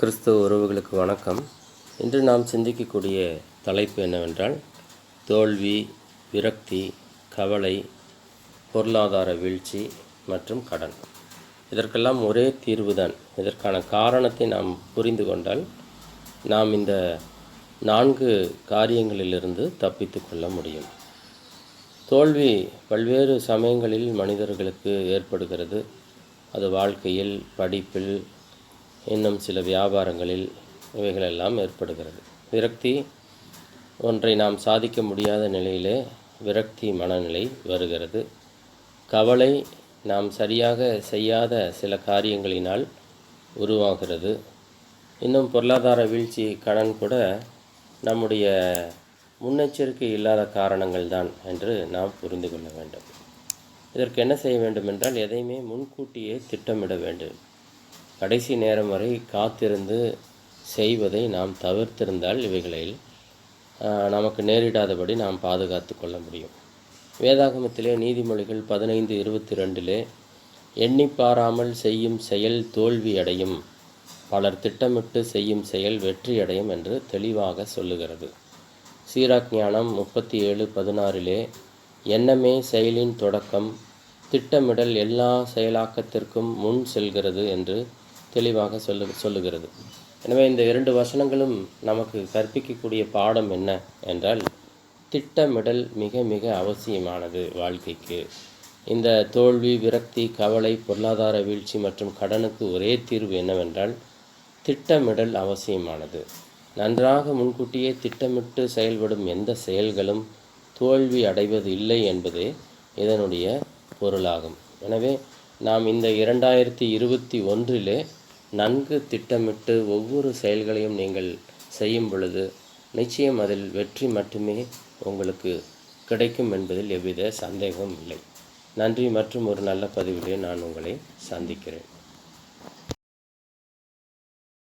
கிறிஸ்துவ உறவுகளுக்கு வணக்கம். இன்று நாம் சிந்திக்கக்கூடிய தலைப்பு என்னவென்றால் தோல்வி விரக்தி கவலை பொருளாதார வீழ்ச்சி மற்றும் கடன். இதற்கெல்லாம் ஒரே தீர்வுதான். இதற்கான காரணத்தை நாம் புரிந்து கொண்டால் நாம் இந்த நான்கு காரியங்களிலிருந்து தப்பித்து கொள்ள முடியும். தோல்வி பல்வேறு சமயங்களில் மனிதர்களுக்கு ஏற்படுகிறது. அது வாழ்க்கையில் படிப்பில் இன்னும் சில வியாபாரங்களில் இவைகளெல்லாம் ஏற்படுகிறது. விரக்தி ஒன்றை நாம் சாதிக்க முடியாத நிலையிலே விரக்தி மனநிலை வருகிறது. கவலை நாம் சரியாக செய்யாத சில காரியங்களினால் உருவாகிறது. இன்னும் பொருளாதார வீழ்ச்சி கடன் கூட நம்முடைய முன்னெச்சரிக்கை இல்லாத காரணங்கள் தான் என்று நாம் புரிந்து கொள்ள வேண்டும். இதற்கு என்ன செய்ய வேண்டும் என்றால் எதையுமே முன்கூட்டியே திட்டமிட வேண்டும். கடைசி நேரம் வரை காத்திருந்து செய்வதை நாம் தவிர்த்திருந்தால் இவைகளில் நமக்கு நேரிடாதபடி நாம் பாதுகாத்து கொள்ள முடியும். வேதாகமத்திலே நீதிமொழிகள் பதினைந்து இருபத்தி ரெண்டிலே எண்ணி பாராமல் செய்யும் செயல் தோல்வி அடையும். பலர் திட்டமிட்டு செய்யும் செயல் வெற்றி அடையும் என்று தெளிவாக சொல்லுகிறது. சீராக் ஞானம் முப்பத்தி ஏழு பதினாறிலே எண்ணமே செயலின் தொடக்கம் திட்டமிடல் எல்லா செயலாக்கத்திற்கும் முன் செல்கிறது என்று தெளிவாக சொல்லு சொல்லுகிறது. எனவே இந்த இரண்டு வசனங்களும் நமக்கு கற்பிக்கக்கூடிய பாடம் என்ன என்றால் திட்டமிடல் மிக மிக அவசியமானது வாழ்க்கைக்கு. இந்த தோல்வி விரக்தி கவலை பொருளாதார வீழ்ச்சி மற்றும் கடனுக்கு ஒரே தீர்வு என்னவென்றால் திட்டமிடல் அவசியமானது. நன்றாக முன்கூட்டியே திட்டமிட்டு செயல்படும் எந்த செயல்களும் தோல்வி அடைவது இல்லை என்பதே இதனுடைய பொருளாகும். எனவே நாம் இந்த இரண்டாயிரத்தி இருபத்தி ஒன்றிலே நன்கு திட்டமிட்டு ஒவ்வொரு செயல்களையும் நீங்கள் செய்யும் பொழுது நிச்சயம் அதில் வெற்றி மட்டுமே உங்களுக்கு கிடைக்கும் என்பதில் எவ்வித சந்தேகமும் இல்லை. நன்றி மற்றும் ஒரு நல்ல பதிவிலே நான் உங்களை சந்திக்கிறேன்.